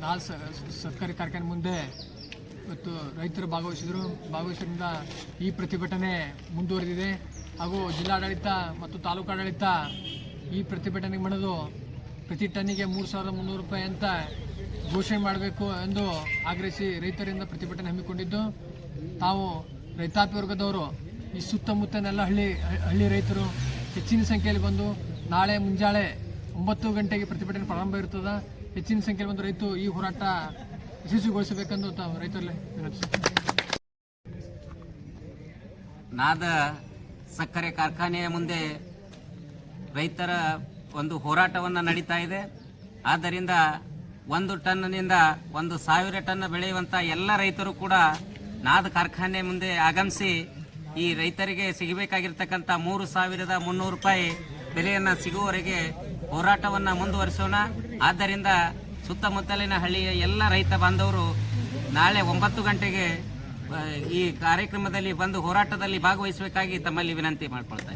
ನಾ ಸ- ಸರ್ಕಾರಿ ಕಾರ್ಖಾನೆ ಮುಂದೆ ಇವತ್ತು ರೈತರು ಭಾಗವಹಿಸಿದರು. ಭಾಗವಹಿಸಿದ್ರಿಂದ ಈ ಪ್ರತಿಭಟನೆ ಮುಂದುವರೆದಿದೆ. ಹಾಗೂ ಜಿಲ್ಲಾಡಳಿತ ಮತ್ತು ತಾಲೂಕಾಡಳಿತ ಈ ಪ್ರತಿಭಟನೆಗೆ ಮಣದು ಪ್ರತಿ ಟನ್ನಿಗೆ ಮೂರು ಸಾವಿರದ ಮುನ್ನೂರು ರೂಪಾಯಿ ಅಂತ ಘೋಷಣೆ ಮಾಡಬೇಕು ಎಂದು ಆಗ್ರಹಿಸಿ ರೈತರಿಂದ ಪ್ರತಿಭಟನೆ ಹಮ್ಮಿಕೊಂಡಿದ್ದು. ತಾವು ರೈತಾಪಿ ವರ್ಗದವರು, ಈ ಸುತ್ತಮುತ್ತನೆಲ್ಲ ಹಳ್ಳಿ ಹಳ್ಳಿ ರೈತರು ಹೆಚ್ಚಿನ ಸಂಖ್ಯೆಯಲ್ಲಿ ಬಂದು ನಾಳೆ ಮುಂಜಾಳೆ ಒಂಬತ್ತು ಗಂಟೆಗೆ ಪ್ರತಿಭಟನೆ ಪ್ರಾರಂಭ ಇರ್ತದ. ಹೆಚ್ಚಿನ ಸಂಖ್ಯೆಯಲ್ಲಿ ಬಂದು ರೈತರು ಈ ಹೋರಾಟ ಯಶಸ್ವಿಗೊಳಿಸಬೇಕೆಂದು ತಾವು ರೈತರಲ್ಲಿ ನಾದ ಸಕ್ಕರೆ ಕಾರ್ಖಾನೆಯ ಮುಂದೆ ರೈತರ ಒಂದು ಹೋರಾಟವನ್ನು ನಡೀತಾ ಇದೆ. ಆದ್ದರಿಂದ ಒಂದು ಟನ್ನಿಂದ ಒಂದು ಸಾವಿರ ಟನ್ ಬೆಳೆಯುವಂಥ ಎಲ್ಲ ರೈತರು ಕೂಡ ನಾದ ಕಾರ್ಖಾನೆ ಮುಂದೆ ಆಗಮಿಸಿ ಈ ರೈತರಿಗೆ ಸಿಗಬೇಕಾಗಿರ್ತಕ್ಕಂಥ ಮೂರು ಸಾವಿರದ ಮುನ್ನೂರು ರೂಪಾಯಿ ಬೆಲೆಯನ್ನು ಸಿಗುವವರೆಗೆ ಹೋರಾಟವನ್ನು ಮುಂದುವರಿಸೋಣ. ಆದ್ದರಿಂದ ಸುತ್ತಮುತ್ತಲಿನ ಹಳ್ಳಿಯ ಎಲ್ಲ ರೈತ ಬಾಂಧವರು ನಾಳೆ ಒಂಬತ್ತು ಗಂಟೆಗೆ ಈ ಕಾರ್ಯಕ್ರಮದಲ್ಲಿ ಬಂದು ಹೋರಾಟದಲ್ಲಿ ಭಾಗವಹಿಸಬೇಕಾಗಿ ತಮ್ಮಲ್ಲಿ ವಿನಂತಿ ಮಾಡ್ಕೊಳ್ತಾ